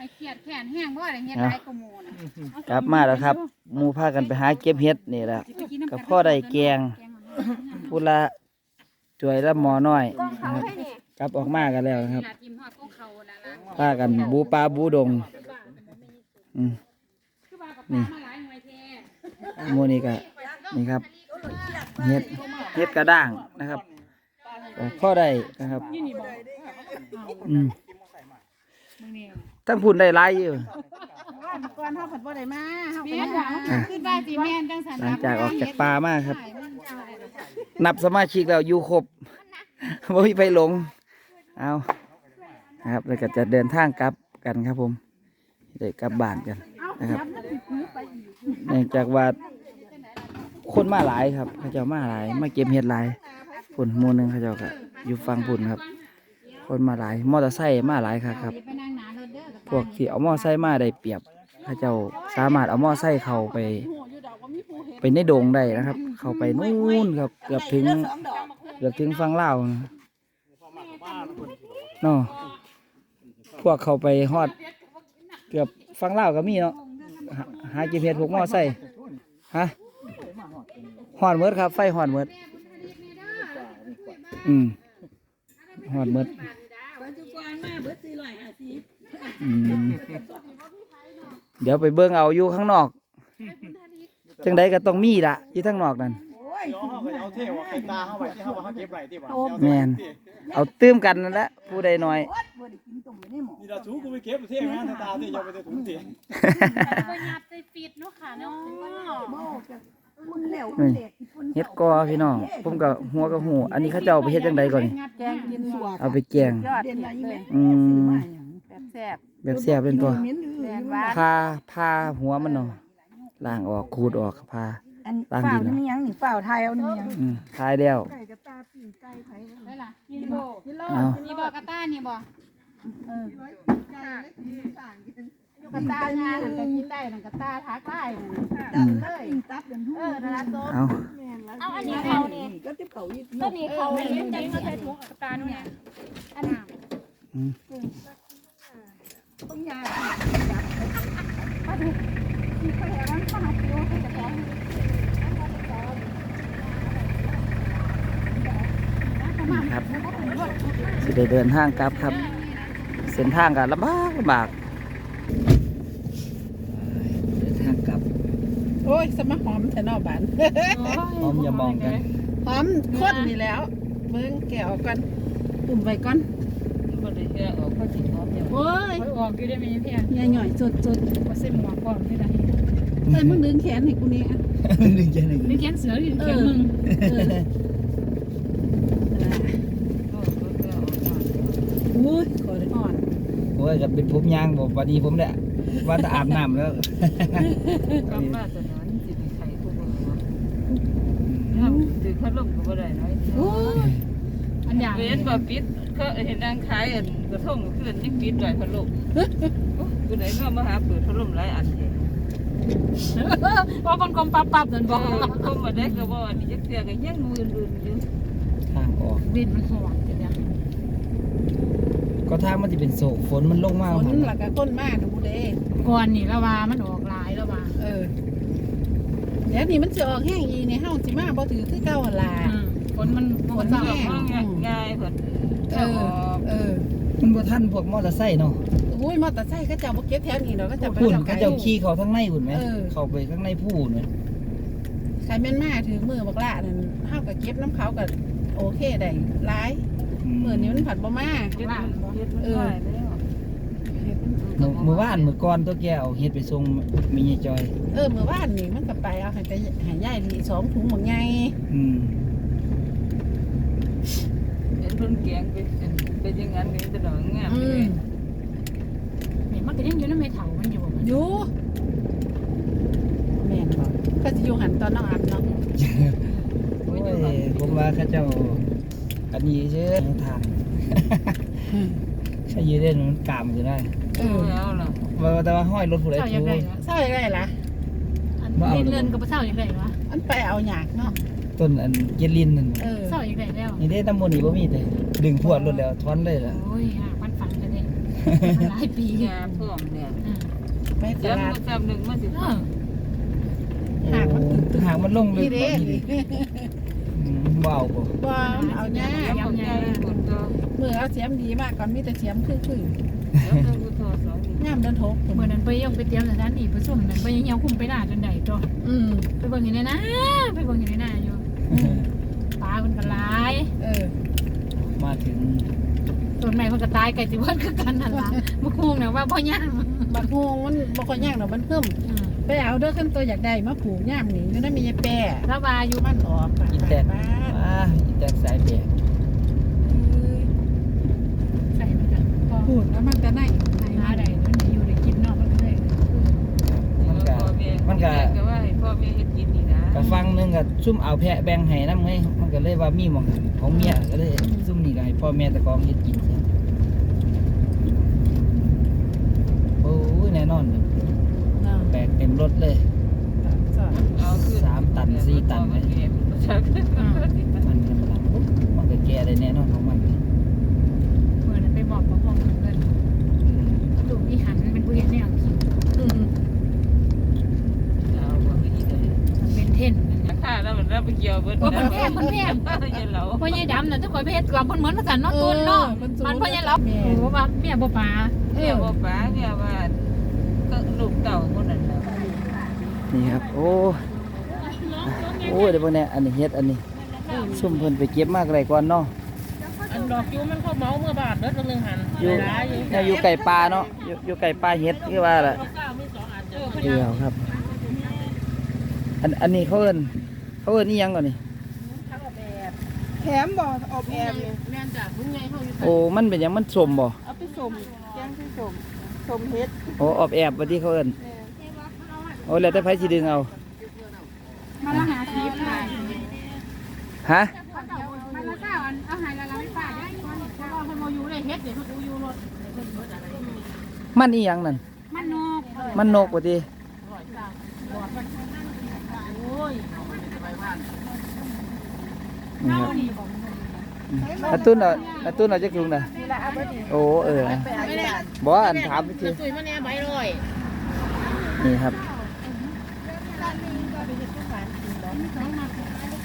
ให้เครียดแค้นแห้งบ่ได้เฮ็ดหลายกว่าหมู่น่ะกลับมาแล้วครับหมู่พากันไปหาเก็บเห็ดนี่แหละ สิไปกินน้ำก็พ่อได้แกง พูละจวยละหมอน้อยกล้องนะเขาครับให้เนี่ยกลับออกมากันแล้วนะครับลาทิมฮอดพวกเขาน่ะล่ะพากันบูปลาบูดงอืมคือว่ากับปลามาหลายหน่วยแท้ หมูนี่ก็นี่ครับเห็ดเห็ดกระด้างนะครับก็พ่อได้นะครับอยู่นี่บ่อืม มึงนี่ ทั้งพุ่นได้หลายอยู่ ว่าเมื่อก่อนเฮาเพิ่นบ่ได้มาเฮาแม่แม่นนหวังอะคือว่าสิแม่นจังซั่นหลังจากออกจากป่ามาครับ นับสมาชิกแล้วอยู่ครบบ่มีไปหลง เอานะครับแล้วก็จะเดินทางกลับกันครับผมเด็กกลับบ้านกันนะครับเนื่องจากว่าคนมาหลายครับเขาเจ้ามาหลายมาเก็บเห็ดหลายพุ่นหมู่หนึงเขาเจ้าก็อยู่ฟังพุ่นครับ คนมาหลายมอเตอร์ไซค์มาหลายครับครับ พวกที่เอามอไซค์มาได้เปรียบเขาเจ้าสามารถเอามอไซค์เขาไป ไปในโดงได้นะครับ เข้าไปนู่นครับเกือบถึงเกือบถึงฟังเลาวนะเนาะพวกเขาไปฮอด เกือบฟังเลาวก็มีเนาะหาหาจีเพพวกมอไซค์ฮะฮอดเมิดครับ ไฟฮอดเมิดอืมฮอดเมิดอืมเดี๋ ยวไปเบิ่งเอาอยู่ข้างนอก จังใดก็ต้องมีละอยู่ข้างนอกนั่นเดี๋ยวเขาก็เอาเท่ว่าใครตาเข้าไปที่เขาว่าเขาเก็บไรที่ว่าแม่นเอาตื้มกันนั่นแหละผู้ใดน้อยนี่เราถูกูไปเก็บเท่ไหมตาที่ยังไปได้ถุงเท่บ่ยัดใส่ฟิตเนาะค่ะเนาะเฮ็ดกอพี่น้องผมก็หัวกับหู อันนี้เขาเจ้าเอาไปเฮ็ดจังใดก่อนนี่แกงกินสวเอาไปแกงยอดเด็ดเลยอืม แบบแซ่บแบบแซ่บเป็นตัวแซ่บว่าพาพาหัวมันเนาะล้างออกขูดออกพา อันล้างเปล่าดินนี่เนาะยังนี่เปล่าไทยเอานี่ยังอืมทายแล้วได้ล่ะกินบ่กินโลเอานี่บ่กระต้านี่บ่เออกระต้างานนั่นก็กินได้นั่นกระต้าทักไล่นั่นอืมเลยเออนั่นละโตเอาเอาอันนี้เขาเนี่ยต้นนี้เขาเนี่ยจะมาใส่ถุงกระต้าเนี่ยอันนี้อืม นี่ครับสิได้เดินทางกลับครับ เส้นทางก็ลำบากลำบากเดินทางกลับ โอ้ยสมะหอมแต่นอกบ้านพร้อมอย่ามองกัน หอมข้นนี่แล้วเบิ่งแกะออกก่อน ตุ่มไว้ก่อนโอ้ยออกอยู่ได้ไหมเพียงอย่าหน่อยสดสดบ่ใส่หมวกก่อนนี่ล่ะเอ้ยมึงดึงแขนให้กูเนี่ยหนึ่งจะหนึ่งนี่แกนเสือหรือแกนมึงเอออุ้ยขอได้อ่อนโอ้ยก็เป็นผมยางบอกวันนี้ผมเนี่ยว่าจะอาบน้ำแล้วกำมาจะนอนสิมีใครคู่มือวะถ้าถือพัดลมก็บ่ได้น้อย โอ้ย อันอย่าง เว้นบ่ปิดเขาเห็นนางขายอันกระทงขึ้นยังปิดไว้พัดลมกูไหนก็มาหาเปิดพัดลมหลายอันเองว่ามันกลมปับปับนั่นบ่บ่ก็มาได้ก็บ่อันนี้จักเทื่อก็ยังมืออื่นอยู่ทางออกดินมันหอมจังเนี่ยก็ทางมันจะเป็นโศกฝนมันลงมาฝนครับหลักกะก้นมากดูเด้ก่อนนี่ละว่ามันออกหลายแล้วว่าเออเดี๋ยวนี้มันจะออกแห้งอีเนี่ยเฮาสิมาบ่ถือคือเก่าหั่นล่ะอืมฝ นมันฝนเศร้าแห้งง่ายเพิ่นเออเออมันบ่ทันพวกมอเตอร์ไซค์เนาะอุ้ยมอเตอร์ไซค์เขาเจ้าบ่เก็บแถวนี้ดอกเขาเจ้าไปพุ่นทางไกลเขาเจ้าขี่เขาทั้งในหุ่นไหมเออเข้าไปข้างในผู้เนี่ยใครแม่นมาถือมือบักละนั่นเฮาก็เก็บน้ำเขาก็โอเคได้หลายมื้อนี้มันผัดบ่มาเฮ็ดมันเฮ็ดมันได้แล้วเมื่อเมื่อวานเมื่อก่อนตัวแกเอาเฮ็ดไปส่งมียายจอย เออมื้อวานนี่มันก็ไปเอาให้ไปให้ยายนี่สองถุงบักใหญ่อืม เห็นเพิ่นแกงไปเป็นอย่างนั้นนี่ตลอดงามอืเลมยนี่มันก็ยังอยู่ในเมถามันอยู่บ่มันอยู่แม่นบ่ก็สิอยู่หันตอนน้องอับเนาะโอ้ยผมว่าเขาเจ้าอันนี้เชื่อทางใช่ยืดได้มันกามอยู่ได้เอเอออแล้วล่ะว่าแต่ว่าห้อยรถผู้ใดเศร้าอทูย่างไรวะเศร้าอย่างไรล่ะอันนี้เรือนก็บ่เศร้าอย่างไรวะอันไปเอาหยากเนาะ ต้นอันเยลินนั่นเออเศร้าอย่างไรแล้ว นี่ได้ตำบลนี่บ่มีแต่ดึงพวดรถแล้วทอนเลยล่ะโอ้ยหามันฝังกันเลยหลายปียาพร้อมเนี่ยไปตเดี๋ยวลามัดนจำหนึ่งมันสิเออ หากมันตึกหางมันลงลึกนี่เด้บ่นี่ดิอืมเบเอาบ่บ่เอาหน้าเดี๋ยวผมใหญ่หมดตัวมือเอาเสียมดีมากก่อนมีแต่เสียมคือคือเดี๋ยวต้องกูโทรสองนี่ย่ามเดินทกเมื่อนั้นไปยังไปเตรียมสถานที่ประชุมนั่นไปยังเหี่ยวคุมไปหน้าจนใดตัวอืมไปเบิ่งอยู่ในนะไปเบิ่งอยู่ในหน้าอยู่อืม ปลามันก็หลายเออมาถึงต้นไม้มันก็ตายไก่สิเบิ่นคือกันนั่นล่ะบ่ฮู้นะว่าบ่ย่างบักฮวงมันบ่ค่อยยากดอกมันเพิ่มอืมไปเอาเด้อขั้นตัวอยากได้มาผูกย่ามนี่อยู่นั่นมียายแปรแล้วว่าอยู่มันออกปากอีแตกบ้านอ่าอีแตกสายแบกใส่มันก็พอพูดแล้วมันจะได้หาได้มันอยู่ได้กินเนาะมันก็เลยมันก็พ่อแม่มันก็ก็ว่าให้พ่อแม่เฮ็ดกินนี่ นะก็ฟังหนึงก็ซุ่มเอาแพะแบ่งให้นำไงมันก็เลยว่ามีหม่องของเมียก็เลยซุ่มนี่ก็ให้พ่อแม่ตะกองเฮ็ดกินซะโอ้ยแน่นอนเลยเนาะแบกเต็มรถเลย สอน เอาขึ้น สามตันสี่ตัน เล เลย ย ชัก มันกำลังมันก็แก่ได้แน่นอนของมัน เมื่อนั้นไปบอกบ่พ่อเพิ่นลูกอีหันเป็นผู้เฮ็ดแนวกิน อืม เอาบ่มีเลย มันเป็นเท่นนั่น รา น่ะ คาแล้วมันรับไปเกี่ย วเบิดโอ้มันแพงมันแพงอย่าเหลาพ่อใหญ่ดำน่ะทุกคนเฮ็ดเกือบเพิ่นเหมือนกันเนาะตูนเนาะมันพ่อใหญ่เราโอ้ว่าเมียบ่ปลาเอเกี่ยวอบ่ป๋าเกี่ยว่าก็ลูกเต่าคนนั้นน่ะนี่ครับ โอ้โอ้เดี๋ยวพวกเนี้ยอันนี้เฮ็ดอันนี้ซุ่มเพิ่นไปเก็บมากไรก่อนเนาะอันดอกยูมันเข้าเมาเมื่อบาทเด้อตัวนึงหันอยู่เนี่ยอยู่ไก่ปลาเนาะอยู่อยู่ไก่ปลาเฮ็ดคือว่าล่ะเดียวครับ อันอันนี้เขาเอิ้นเขาเอิ้นนี่ยังก่อนนี่ แถมบ่ออบแอมเนี่ยแม่นจ้ะพุ่งไงเฮาอยู่โอ้มันเป็นหยังมันสมบ่เอาไปสมแกงไปสมสมเฮ็ดโอ้ออบแอบว่าที่เขาเอิ้นโอ้แล้วแต่ไผสิดึงเอามาละหาสิบค่ะฮะมันละเก้าอันเอาหายละละไม่ป้าได้คนเพราะว่าคนมาอยู่ได้เฮ็ดเดี๋ยวเขาอยู่รถมันอีหยังนั่นมันนกมันนกว่าที่ นี่ครับอาตุ้นเอาอาตุ้นเอาจักถุงน่ะโอ้เออบ่อันถามไปทีสุยมาแน่ใบร้อยนี่ครับ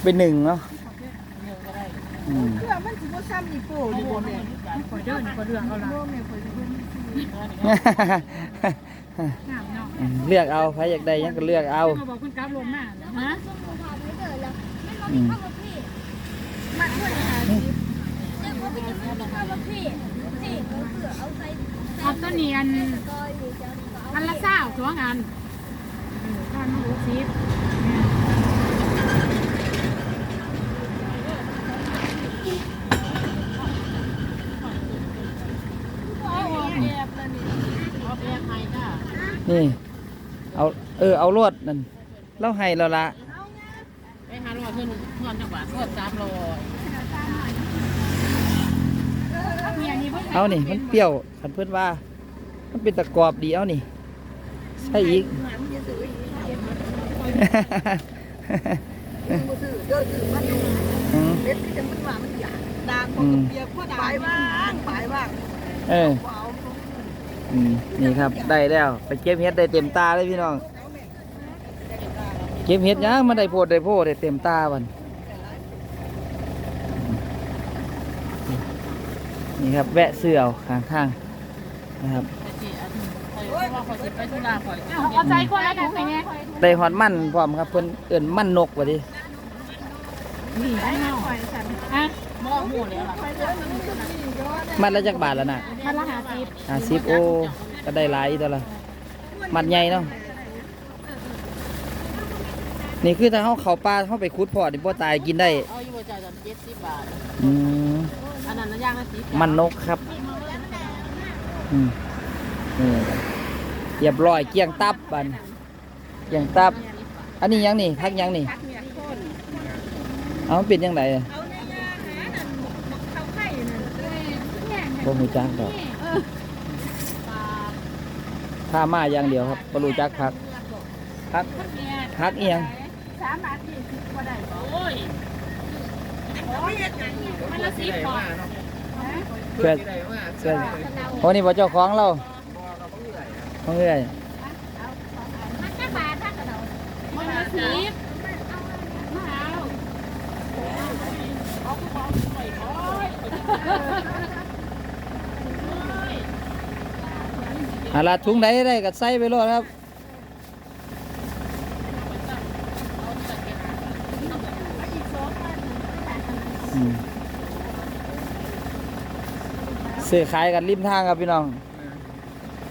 เป็นหนึ่งเนาะอืมเพื่อมันสิบ่ซ้ำอีโป้อยู่บ่แม่ขอเดินขอเรื่องเอาละบ่แม่ข่อยสิเบิ่งงามเนาะเลือกเอาใครอยากได้หยังก็เลือกเอามาบอกคุณกราฟลงมาฮะ อืมเอาต้นนี้อันอันละเศร้าสองอันอันหกสิบนี่ เอา เออ เอารวดนั่นเล่าให้เราละ ไปหาร้อยเพิ่นทอ นจังหวัดทอนสามร้อยเอานี่มันเปรี้ยวขันเพื่อนว่า มันเป็นตะกรอบดีเอานี่ใช่อีกอืมเฮ็ดที่จะมันว่ามันอยากดางบ่อืมเปียกพอดางปลายว่างปลายว่างเออบ่เอาอืมนี่ครับได้แล้ว ไปเก็บเห็ดได้เต็มตาเลยพี่น้อง เก็บเห็ดยังมาได้โพดได้โพดได้เต็มตาบัน นี่ครับแวะเสื้อเอาข้างข้างๆนะครับไปธุระข่อยเอาใจคนละถุงไงเนี่ยได้หอดมันพร้อมครับเพิ่นเอิ่นมันนกว่าดินี่ไอ้เนาฮะมองหมู่แล้วล่ะมันละจักบาทแล้วน่ะมันละหาสิบห้าสิบโอ้ก็ได้หลายอีกตัวละมันใหญ่เนาะนี่คือถ้าเขาเข้าป่าเขาไปขุดพอนี่บ่ตายกินได้เอาอยู่บ่จ่ายจำ70บาทอืม อันนั้นน่ะย่างละ10มันนกครับอืมนี่เรียบร้อยเกลี้ยงตับบันเกลี้ยงตับ อันนี้ยังนี่พักยังนี่เอามันเป็นยังไงอะบ่หูจักดอกถ้ามาอย่างเดียวครับบ่รู้จักพักพักพักเอียงสามบาทยี่สิบก็ได้โอ้ยมันละสิบก่อน เพื่อนเพื่อนโอ้นี่บ่เจ้าของเราของเอ้ยมันจะบาทถ้ากันเอามันละสิบมาเอาอาลาถุงไหนได้ก็ใส่ไปโลดครับ ซื้อขายกันริมทางครับพี่น้อง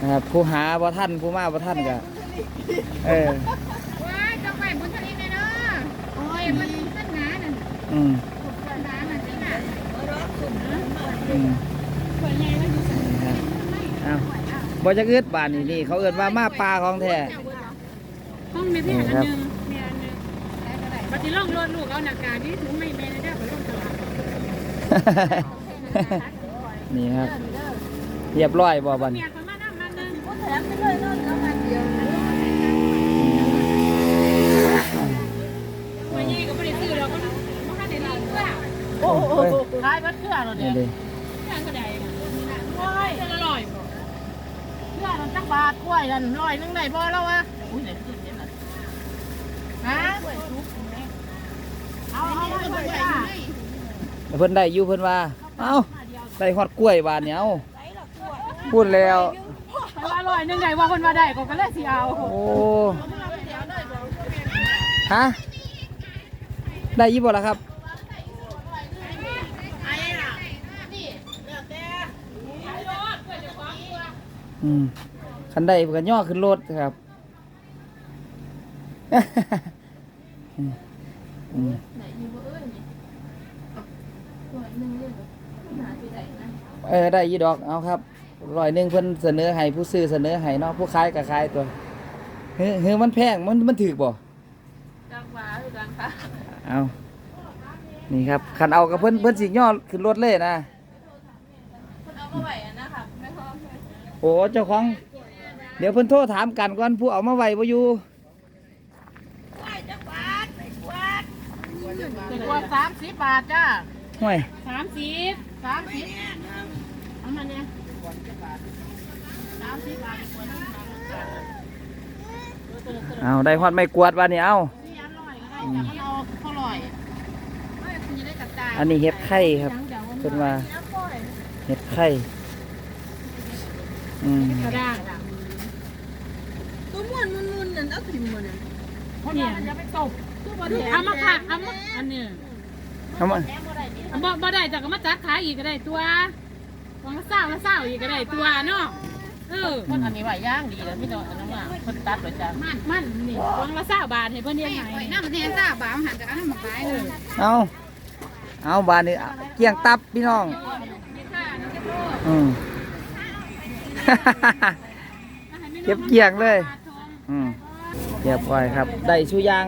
นะครับผู้หาบ่ท่านผู้มาบ่ท่านก็เออว้ายจะไปบุญทะเลไหมเนาะโอ้ยมันมันหนานั่นอืมมันหนามันสิหนาอืมครับเอ้าบ่จะเอึดบานนี่นี่เขาเอิ้นว่ามาปลาของแท้ห้องมีพี่อันหนึงมีอันหนึงปฏิล่องรถลูกเอาหน้ากากนี่ถุงไม่แม่ได้ไปลงตลาด นี่ครับ เรียบร้อยบ่บันได้เพื่อโอ้โหขายบัดเครือเรานี่เนี่ยเพื่อนก็ได้โอ้ยจะอร่อยบ่เครือเราจักบาทกล้วยนั่นร้อยนึงได้บ่แล้ววะอุ้ยไหนขึ้นเนี่ยน่ะฮะเอาเอาเอาเอาเอาเพิ่นได้อยู่เพิ่นว่า เอา ได้ฮอดกล้วยบานเนี่ยเอ้าพูดแล้วแต่ว่าอร่อยนึงไงว่าคนมาได้ก็ก็เลยสิเอาโอ้ฮะได้ยี่บ่ล่ะครับอืมคันได้เพิ่นก็ย่อขึ้นรถครับอืมอืม เออได้ยี่ดอกเอาครับร้อยหนึ่งเพิ่นเสนอให้ผู้ซื้อเสนอให้เนาะผู้ขายก็ขายตัวเฮ้ยเฮ้ยมันแพงมันมันถูกบ่จังหวะคือกันค่ะเอานี่ครับคันเอากับเพิ่นเพิ่นสิย่อขึ้นรถเลยนะคุณเอามาไหวอะนะคะไม่พอโอ้เจ้าของ เดี๋ยวเพิ่นโทรถามกันก่อนผู้เอามาไว้บ่อยู่กว่าสามสิบบาทจ้าห่วยสามสิบ สามสิบเอามาเนี่ยสามสิบบาทกว่านั้นเอาได้ฮอดไม่กวาดว่านี่เอาสี่อันร้อยก็ได้จ้ะมันเอาเท่าไหร่คุณจะได้กระจายอันนี้เห็ดไข่ครับเพิ่นว่าเห็ดไข่อืมกระด้างตัวม้วนมุนๆนั่นเอาถิ่มมาเนี่ยเขาเนี่ยจะไปตบเอามาค่ะเอามาอันนี้เอามาเอา บ่บ่ได้แต่ก็มาจัดขายอีกก็ได้ตัววางละเศร้าละเศร้าอีกก็ได้ตัวเนาะเออคนอันนี้ไหวย่างดีแล้วพี่น้องอันนั้นว่าคนตัดไว้จ้ามันมันนี่วางละเศร้าบาทให้เพิ่นเรียนไอ้ไงข่อยน้ำมันแทนซ่าบ่าวหันกับอันนั้นมาขายเลยเอาเอาบานนี้เกี่ยงตับพี่น้องอืมเก็บเกี่ยงเลยอืมเรียบร้อยครับ ได้ชูยาง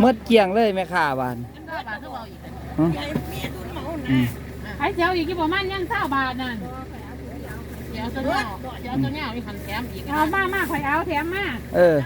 เมื่อเกี่ยงเลยแม่ค้าบาน ห้าบาทก็เอาอีกอืมอืมไอ้เจ้าอีกที่ประมาณยังเศร้าบาทนั่นเดี๋ยวตัวเนี้ยเดี๋ยวตัวเนี้ยมีพันแถมอีกเอามามาข่อยเอาแถมมาเออ